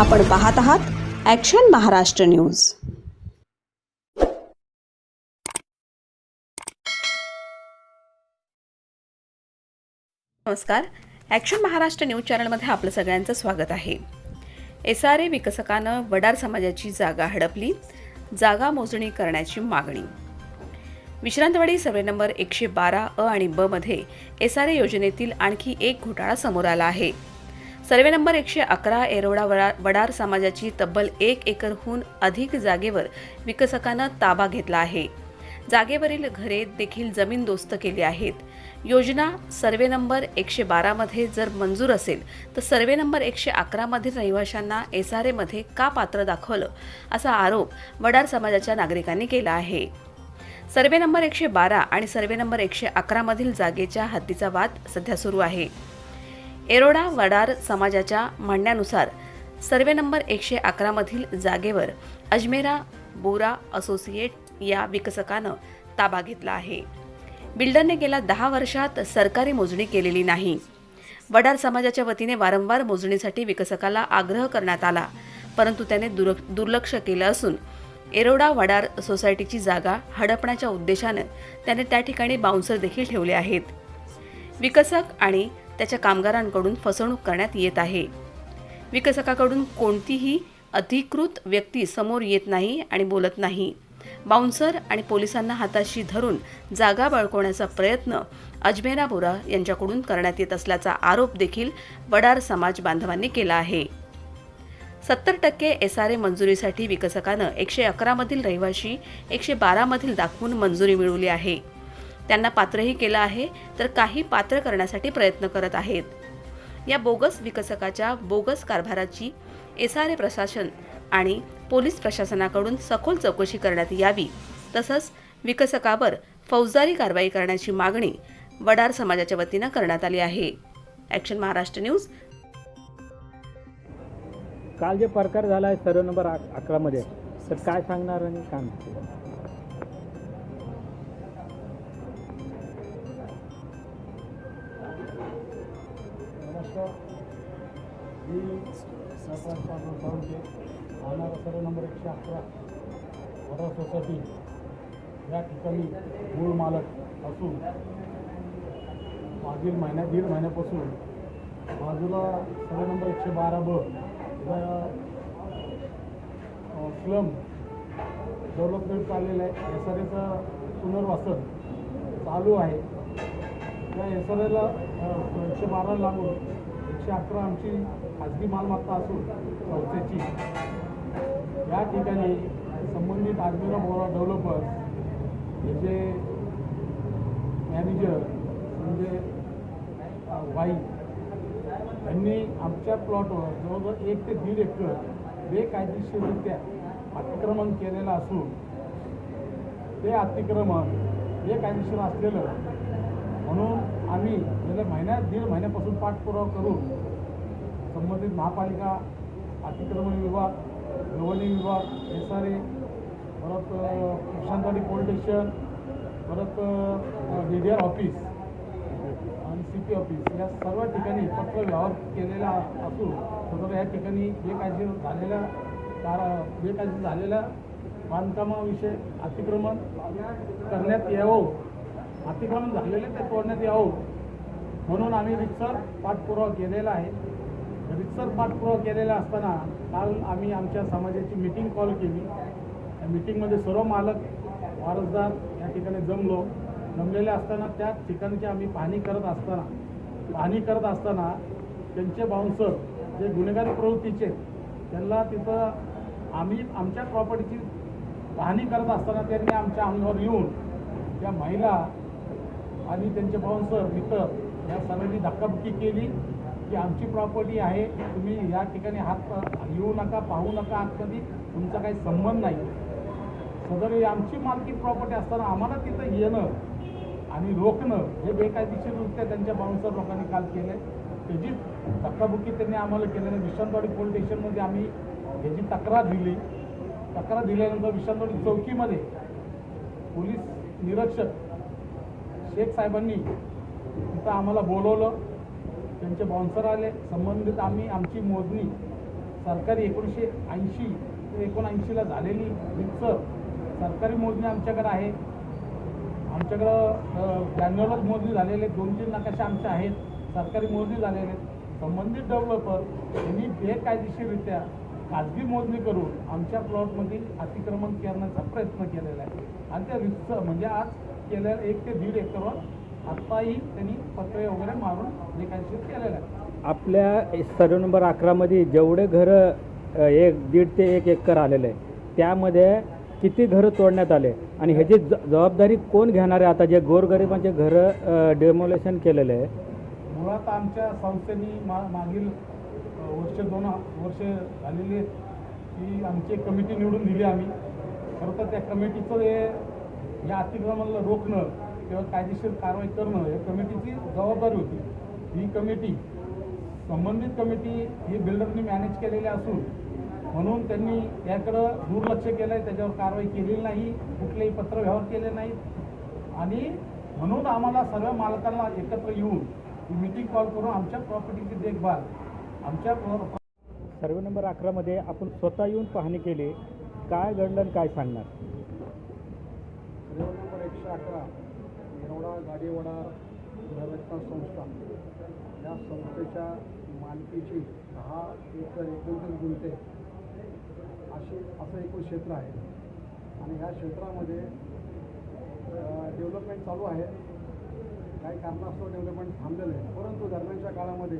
आपण पाहत आहात ॲक्शन महाराष्ट्र न्यूज नमस्कार. ॲक्शन महाराष्ट्र न्यूज चॅनलमध्ये आपलं सगळ्यांचं स्वागत आहे. एस आर ए विकसकानं वडार समाजाची जागा हडपली जागा मोजणी करण्याची मागणी. विश्रांतवाडी सर्वे नंबर एकशे बारा अ आणि ब मध्ये एस आर ए योजनेतील आणखी एक घोटाळा समोर आला आहे. सर्वे नंबर एकशे अकरा एरोडा वडा वडार समाजाची तब्बल एक एकरहून अधिक जागेवर विकसकानं ताबा घेतला आहे. जागेवरील घरे देखील जमीनदोस्त केली आहेत. योजना सर्वे नंबर एकशे बारामध्ये जर मंजूर असेल तर सर्वे नंबर एकशे अकरामधील रहिवाशांना एस आर एमध्ये का पात्र दाखवलं असा आरोप वडार समाजाच्या नागरिकांनी केला आहे. सर्वे नंबर एकशे बारा आणि सर्वे नंबर एकशे अकरामधील जागेच्या हद्दीचा वाद सध्या सुरू आहे. एरोडा वडार समाजाच्या म्हणण्यानुसार सर्वे नंबर एकशे अकरामधील जागेवर अजमेरा बोरा असोसिएट या विकसकानं ताबा घेतला आहे. बिल्डरने गेल्या दहा वर्षात सरकारी मोजणी केलेली नाही. वडार समाजाच्या वतीने वारंवार मोजणीसाठी विकसकाला आग्रह करण्यात आला परंतु त्याने दुर दुर्लक्ष केलं असून एरोडा वडार सोसायटीची जागा हडपण्याच्या उद्देशानं त्याने त्या ठिकाणी बाउन्सर देखील ठेवले आहेत. विकसक आणि त्याच्या कामगारांकडून फसवणूक करण्यात येत आहे. विकसकाकडून कोणतीही अधिकृत व्यक्ती समोर येत नाही आणि बोलत नाही. बाउन्सर आणि पोलिसांना हाताशी धरून जागा बळकवण्याचा प्रयत्न अजमेरा बोरा यांच्याकडून करण्यात येत असल्याचा आरोप देखील वडार समाज बांधवांनी केला आहे. सत्तर टक्के एस आर ए मंजुरीसाठी विकसकानं एकशे अकरामधील रहिवाशी एकशे बारामधील दाखवून मंजुरी मिळवली आहे. त्यांना पात्रही केलं आहे तर काही पात्र करण्यासाठी प्रयत्न करत आहेत. या बोगस विकसकाच्या बोगस कारभाराची एस आर ए प्रशासन आणि पोलीस प्रशासनाकडून सखोल चौकशी करण्यात यावी. तसंच विकसकावर फौजदारी कारवाई करण्याची मागणी वडार समाजाच्या वतीनं करण्यात आली आहे. ॲक्शन महाराष्ट्र न्यूज काल जे प्रकार झाला आहे सर्व नंबर अकरामध्ये तर काय सांगणार आणि काय नाही? नमस्कार मी राहणार सर्व नंबर एकशे अकरा वडा सोसायटी या ठिकाणी मूळ मालक असून मागील महिन्या दीड महिन्यापासून बाजूला सर्व नंबर एकशे बारा ब स्लम डेव्हलपमेंट चाललेलं आहे एस आर एचं पुनर्वासन चालू आहे त्या एस आर एला एकशे बारा लागून एकशे अकरा आमची खाजगी मालमत्ता असून संस्थेची. या ठिकाणी संबंधित आजमेरा बोरा डेव्हलपर्स याचे मॅनेजर म्हणजे वाई यांनी आमच्या प्लॉटवर जवळजवळ एक ते दीड एकर बेकायदेशीररित्या अतिक्रमण केलेलं असून ते अतिक्रमण बेकायदेशीर असलेलं म्हणून आम्ही गेल्या महिन्यात दीड महिन्यापासून पाठपुरावा करून संबंधित महापालिका अतिक्रमण विभाग गव्हर्निंग विभाग एस आर ए परत प्रशांतवाडी पोलीस स्टेशन परत डी डी आर ऑफिस आणि सी पी ऑफिस या सर्व ठिकाणी पत्र व्यवहार केलेला असून सदर या ठिकाणी बेकायदेशीर झालेल्या कार बेकायदेशीर झालेल्या बांधकामाविषयी अतिक्रमण करण्यात यावं. अतिक्रमण झालेले ते तोडण्यात यावं. म्हणून आम्ही रितसर पाठपुरावा केलेला आहे. रितसर पाठपुरावा केलेला असताना काल आम्ही आमच्या समाजाची मिटिंग कॉल केली. त्या मिटिंगमध्ये सर्व मालक वारसदार या ठिकाणी जमलो. जमलेले असताना त्या ठिकाणची आम्ही पाहणी करत असताना पाहणी करत असताना त्यांचे बाउन्सर जे गुन्हेगारी प्रवृत्तीचे त्यांना तिथं आम्ही आमच्या प्रॉपर्टीची पाहणी करत असताना त्यांनी आमच्या अंगावर येऊन त्या महिला आणि त्यांचे बाउन्सर मित्र या सर्वांनी धक्काबुक्की केली की आमची प्रॉपर्टी आहे तुम्ही या ठिकाणी हात येऊ नका पाहू नका आतमध्ये तुमचा काही संबंध नाही. सदर आमची मालकी प्रॉपर्टी असताना आम्हाला तिथं येणं आणि रोखणं हे बेकायदेशीररित्या त्यांच्या बाउन्सर लोकांनी काल केलं त्याची धक्काबुक्की त्यांनी आम्हाला केल्याने विश्रांतवाडी पोलीस स्टेशनमध्ये आम्ही याची तक्रार दिली. तक्रार दिल्यानंतर विश्रांतवाडी चौकीमध्ये पोलीस निरीक्षक शेख साहेबांनी तिथं आम्हाला बोलवलं. त्यांचे बाउन्सर आले. संबंधित आम्ही आमची मोजणी सरकारी एकोणीसशे ऐंशी ते एकोणऐंशीला झालेली मिक्स सरकारी मोजणी आमच्याकडे आहे. आमच्याकडं ब्याण्णवलाच मोजणी झालेले दोन तीन नकाशे आमचे आहेत. सरकारी मोजणी झालेले आहेत. संबंधित डेव्हलपर यांनी बेकायदेशीररित्या खाजगी मोजणी करून आमच्या प्लॉटमध्ये अतिक्रमण करण्याचा प्रयत्न केलेला आहे. आणि त्या रिक्स म्हणजे आज केलेल्या एक ते दीड एकरवर आत्ताही त्यांनी पत्रे वगैरे मारून बेकायदेशीर केलेलं आहे. आपल्या सर्व नंबर अकरामध्ये जेवढे घरं एक दीड ते एक एकर आलेलं आहे त्यामध्ये किती घरं तोडण्यात आले? आणि ह्याची ज जबाबदारी कोण घेणार आहे? आता जे गोरगरिबांचे घरं डेमोलेशन केलेलं आहे. मुळात आमच्या संस्थेने मा मागील वर्ष दोन वर्ष झालेली आहेत की आमची कमिटी निवडून दिली आम्ही. खरं तर त्या कमिटीचं हे या अतिक्रमणाला रोखणं किंवा कायदेशीर कारवाई करणं या कमिटीची जबाबदारी होती. ही कमिटी संबंधित कमिटी ही बिल्डरनी मॅनेज केलेली असून म्हणून त्यांनी याकडं दुर्लक्ष केलं आहे त्याच्यावर कारवाई केलेली नाही कुठलेही पत्रव्यवहार केले नाहीत. आणि म्हणून आम्हाला सर्व मालकांना एकत्र येऊन मीटिंग कॉल करून आमच्या प्रॉपर्टीची देखभाल आमच्या सर्वे नंबर अकरामध्ये आपण स्वतः येऊन पाहणी केली. काय घडलं आणि काय सांगणार? रोड नंबर एकशे अकरा येरवडा गाडीवडा नवरत्न संस्था. या संस्थेच्या मालकीची दहा एकर एकोणतीस गुंठे. अशी असं एकूण क्षेत्र आहे. आणि ह्या क्षेत्रामध्ये डेव्हलपमेंट चालू आहे. काही कारणास्तव डेव्हलपमेंट थांबलेलं आहे. परंतु दरम्यानच्या काळामध्ये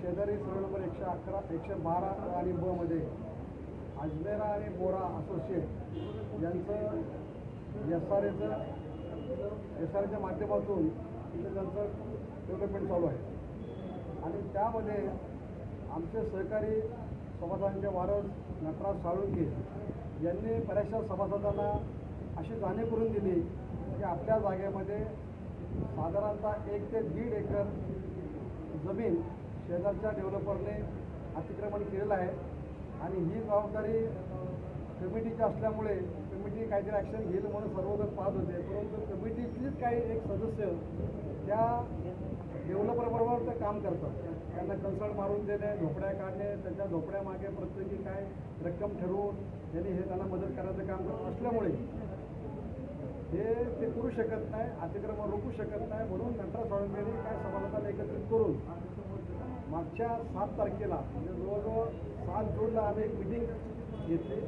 शेजारी सर्व नंबर एकशे अकरा एकशे बारा आणि बमध्ये अजमेरा आणि बोरा असोसिएट यांचं एस आर एचं एस आर एच्या माध्यमातून तिथे त्यांचं डेव्हलपमेंट चालू आहे. आणि त्यामध्ये आमचे सहकारी सभासदांचे वारस नटराज साळुंके यांनी बऱ्याचशा सभासदांना अशी जाणीव करून दिली की आपल्या जागेमध्ये साधारणतः एक ते दीड एकर जमीन शेजारच्या डेव्हलपरने अतिक्रमण केलेलं आहे. आणि ही जबाबदारी कमिटीच्या असल्यामुळे कमिटी काहीतरी ॲक्शन घेईल म्हणून सर्वजण पाहत होते. परंतु कमिटीतलीच काही एक सदस्य त्या डेव्हलपरबरोबर ते काम करतात. त्यांना कन्सल्ट मारून देणे झोपड्या काढणे त्यांच्या झोपड्यामागे प्रत्येकी काय रक्कम ठरवून त्यांनी हे त्यांना मदत करायचं काम करत असल्यामुळे हे ते करू शकत नाही अतिक्रमण रोखू शकत नाही म्हणून नंतर साळुंखेने काय समाजाला एकत्रित करून मागच्या सात तारखेला म्हणजे जवळजवळ सात जूनला आम्ही एक मिटिंग घेतली.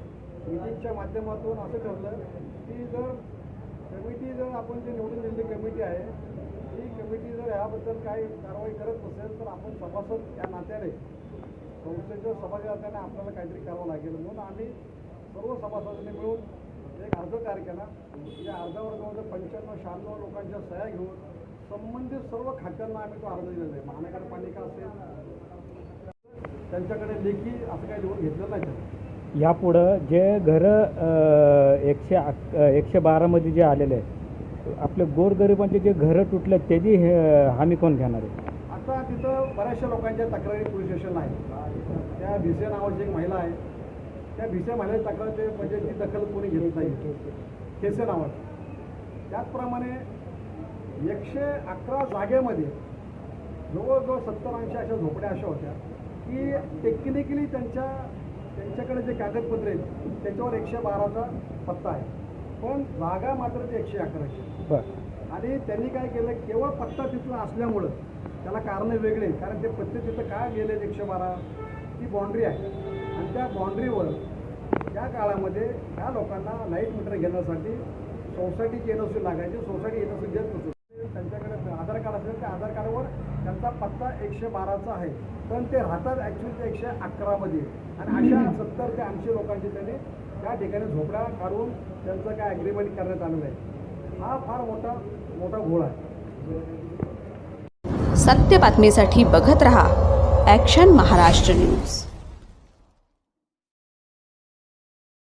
मिटिंगच्या माध्यमातून असं ठरलं की जर कमिटी जर आपण जी निवडून दिलेली कमिटी आहे ती कमिटी जर याबद्दल काही कारवाई करत नसेल तर आपण सभासद या नात्याने संस्थेच्या सभासदाने आपल्याला काहीतरी करावं लागेल. म्हणून आम्ही सर्व सभासदांनी मिळून एक अर्ज तयार केला. या अर्जावर जवळजवळ म्हणजे पंच्याण्णव शहाण्णव लोकांच्या सह्या घेऊन संबंधित सर्व खात्यांना आम्ही तो अर्ज दिलेला आहे. महानगरपालिका असेल त्यांच्याकडे लेखी असं काही लिहून घेतलं नाही. यापुढं जे घरं एकशे अक एकशे बारामध्ये जे आलेले आहे आपले गोरगरिबांचे जे घरं तुटले त्याची हे- हमी कोण घेणार आहे? आता तिथं बऱ्याचशा लोकांच्या तक्रारी पोलीस स्टेशनला आहे त्या भिसे नावाची एक महिला आहे. त्या भिसे महिलेची तक्रार ते म्हणजे ती दखल कोणी घेत नाही. केसे नावाची. त्याचप्रमाणे एकशे अकरा जागेमध्ये जवळजवळ सत्तर ऐंशी अशा झोपड्या अशा होत्या की टेक्निकली त्यांच्या त्यांच्याकडे जे कागदपत्र आहेत त्याच्यावर एकशे बाराचा पत्ता आहे. पण जागा मात्र ते एकशे अकराची बरं. आणि त्यांनी काय केलं केवळ पत्ता तिथला असल्यामुळं त्याला कारणं वेगळे कारण ते पत्ते तिथं काय गेले एकशे बारा? ती बाँड्री आहे. आणि त्या बाँड्रीवर त्या काळामध्ये त्या लोकांना लाइट मीटर घेण्यासाठी सोसायटीची एन ओ सी लागायची सोसायटी एन ओ सी देत नसतो त्यांच्याकडे कार्ड असेल त्या आधार कार्डवर त्यांचा पत्ता एकशे बाराचा आहे. पण ते राहतात ॲक्च्युली ते एकशे अकरामध्ये. आणि अशा सत्तर ते ऐंशी लोकांची त्यांनी त्या ठिकाणी झोपड्या काढून त्यांचं काय ॲग्रीमेंट करण्यात आलेलं आहे. हा फार मोठा मोठा घोळ आहे. सत्य बातमीसाठी बघत रहा ॲक्शन महाराष्ट्र न्यूज